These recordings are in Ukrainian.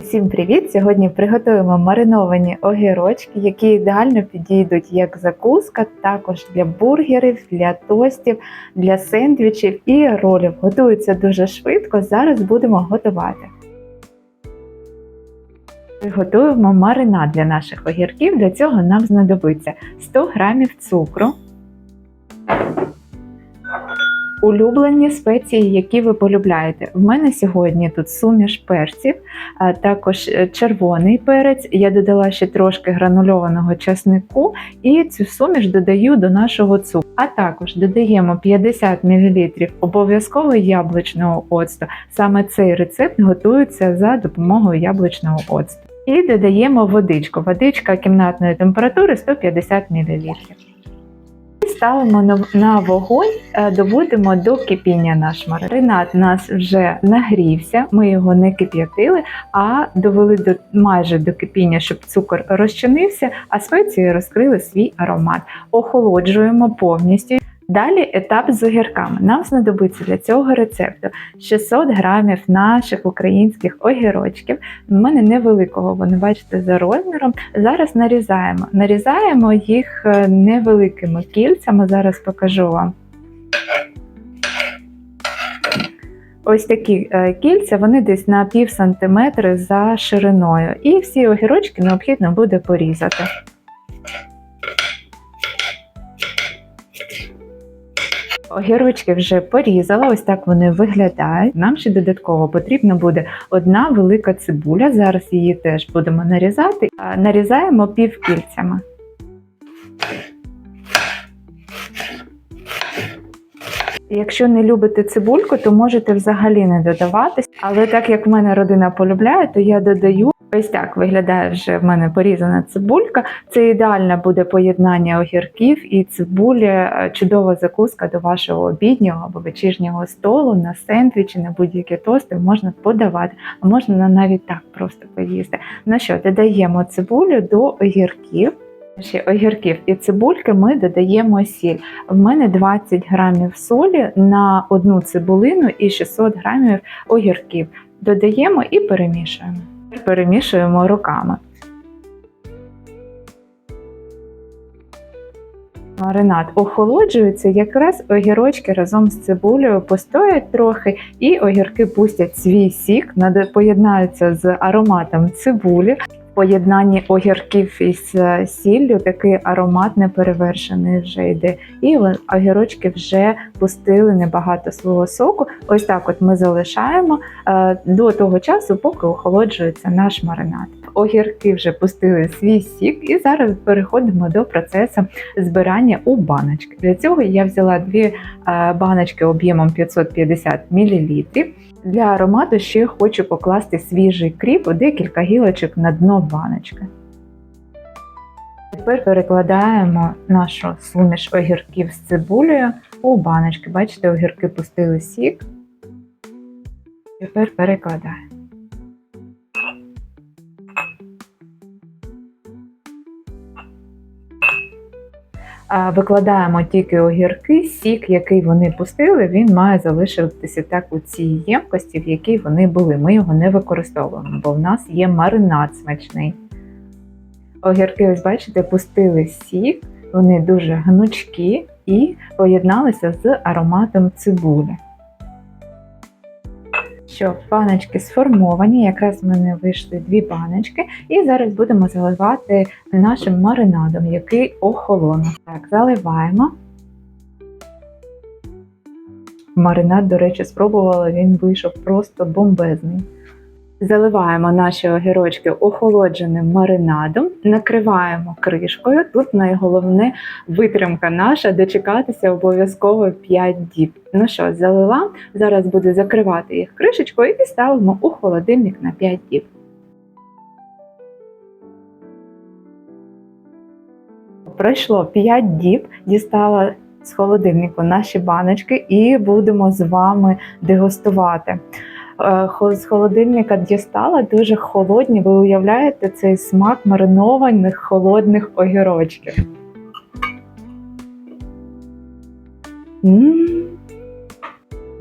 Всім привіт! Сьогодні приготуємо мариновані огірочки, які ідеально підійдуть як закуска, також для бургерів, для тостів, для сендвічів і ролів. Готуються дуже швидко. Зараз будемо готувати. Приготуємо маринад для наших огірків. Для цього нам знадобиться 100 г цукру. Улюблені спеції, які ви полюбляєте. В мене сьогодні тут суміш перців, а також е, червоний перець. Я додала ще трошки гранульованого часнику і цю суміш додаю до нашого цукру. А також додаємо 50 мл обов'язково яблучного оцту. Саме цей рецепт готується за допомогою яблучного оцту. І додаємо водичку. Водичка кімнатної температури 150 мл. Ставимо на- вогонь, е, доводимо до кипіння наш маринад. У нас вже нагрівся, ми його не кип'ятили, а довели до майже до кипіння, щоб цукор розчинився, а спеції розкрили свій аромат. Охолоджуємо повністю. Далі етап з огірками. Нам знадобиться для цього рецепту 600 грамів наших українських огірочків. У мене невеликого, вони бачите, за розміром. Зараз нарізаємо. Нарізаємо їх е, невеликими кільцями. Зараз покажу вам. Ось такі е, кільця, вони десь на пів сантиметри за шириною. І всі огірочки необхідно буде порізати. Огірочки вже порізала, ось так вони виглядають. Нам ще додатково потрібно буде одна велика цибуля. Зараз її теж будемо нарізати. Нарізаємо півкільцями. Якщо не любите цибульку, то можете взагалі не додавати. Але так як в мене родина полюбляє, то я додаю. Ось так виглядає вже в мене порізана цибулька. Це ідеальне буде поєднання огірків і цибулі, е, чудова закуска до вашого обіднього або вечірнього столу на сендвічі, на будь-які тости можна подавати, а можна навіть так просто поїсти. Ну що, додаємо цибулю до огірків. Огірків і цибульки ми додаємо сіль. В мене 20 грамів солі на одну цибулину і 600 грамів огірків. Додаємо і перемішуємо. Перемішуємо руками. Маринад охолоджується, якраз огірочки разом з цибулею постоять трохи, і огірки пустять свій сік, поєднаються з ароматом цибулі. Поєднанні огірків із е, сіллю такий аромат неперевершений вже йде. І огірочки вже пустили небагато свого соку. Ось так от ми залишаємо е, до того часу, поки охолоджується наш маринад. Огірки вже пустили свій сік, і зараз переходимо до процесу збирання у баночки. Для цього я взяла дві е, баночки об'ємом 550 мл. Для аромату ще хочу покласти свіжий кріп, декілька гілочок на дно баночки. Тепер перекладаємо нашу суміш огірків з цибулею у баночки. Бачите, огірки пустили сік. Тепер перекладаємо. Викладаємо тільки огірки, сік, який вони пустили, він має залишитися так у цій ємкості, в якій вони були. Ми його не використовуємо, бо в нас є маринад смачний. Огірки, ось бачите, пустили сік, вони дуже гнучкі і поєдналися з ароматом цибулі. Що баночки сформовані, якраз в мене вийшли дві баночки, і зараз будемо заливати нашим маринадом, який охолонув. Так, заливаємо. Маринад, до речі, спробувала, він вийшов просто бомбезний. Заливаємо наші огірочки охолодженим маринадом, накриваємо кришкою. Тут найголовне витримка наша дочекатися обов'язково 5 діб. Ну що, залила, зараз буду закривати їх кришечкою і ставимо у холодильник на 5 діб. Пройшло 5 діб, дістала з холодильнику наші баночки і будемо з вами дегустувати. Е, З холодильника дістала дуже холодні. Ви уявляєте цей смак маринованих холодних огірочків. М,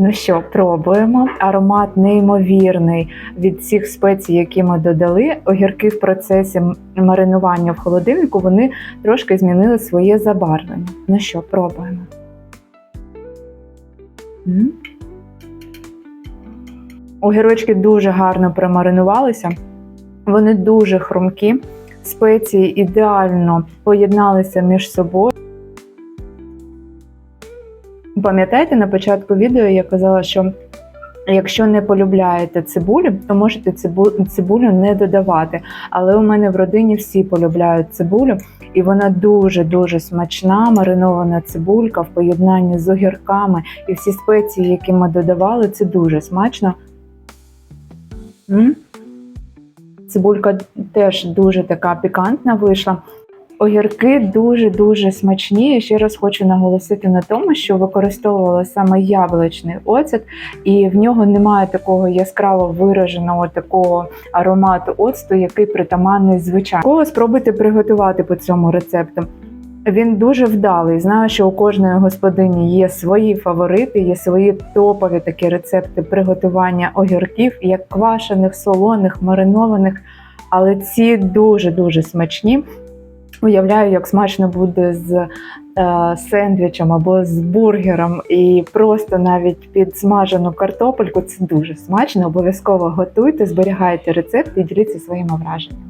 Ну що, пробуємо. Аромат неймовірний від всіх спецій, які ми додали. Огірки в процесі маринування в холодильнику вони трошки змінили своє забарвлення. Ну що, пробуємо. М. Огірочки дуже гарно промаринувалися. Вони дуже хрумкі. Спеції ідеально поєдналися між собою. Пам'ятаєте, на початку відео я казала, що якщо не полюбляєте цибулю, то можете цибулю не додавати. Але у мене в родині всі полюбляють цибулю, і вона дуже-дуже смачна, маринована цибулька в поєднанні з огірками і всі спеції, які ми додавали, це дуже смачно. М? Цибулька теж дуже така пікантна вийшла. Огірки дуже-дуже смачні. І ще раз хочу наголосити на тому, що використовувала саме яблучний оцет, і в нього немає такого яскраво вираженого такого аромату оцту, який притаманний звичайно. Кого спробуйте приготувати по цьому рецепту. Він дуже вдалий. Знаю, що у кожної господині є свої фаворити, є свої топові такі рецепти приготування огірків, як квашених, солоних, маринованих. Але ці дуже дуже смачні. Уявляю, як смачно буде з е, сендвічем або з бургером, і просто навіть під смажену картопельку це дуже смачно. Обов'язково готуйте, зберігайте рецепт і діліться своїми враженнями.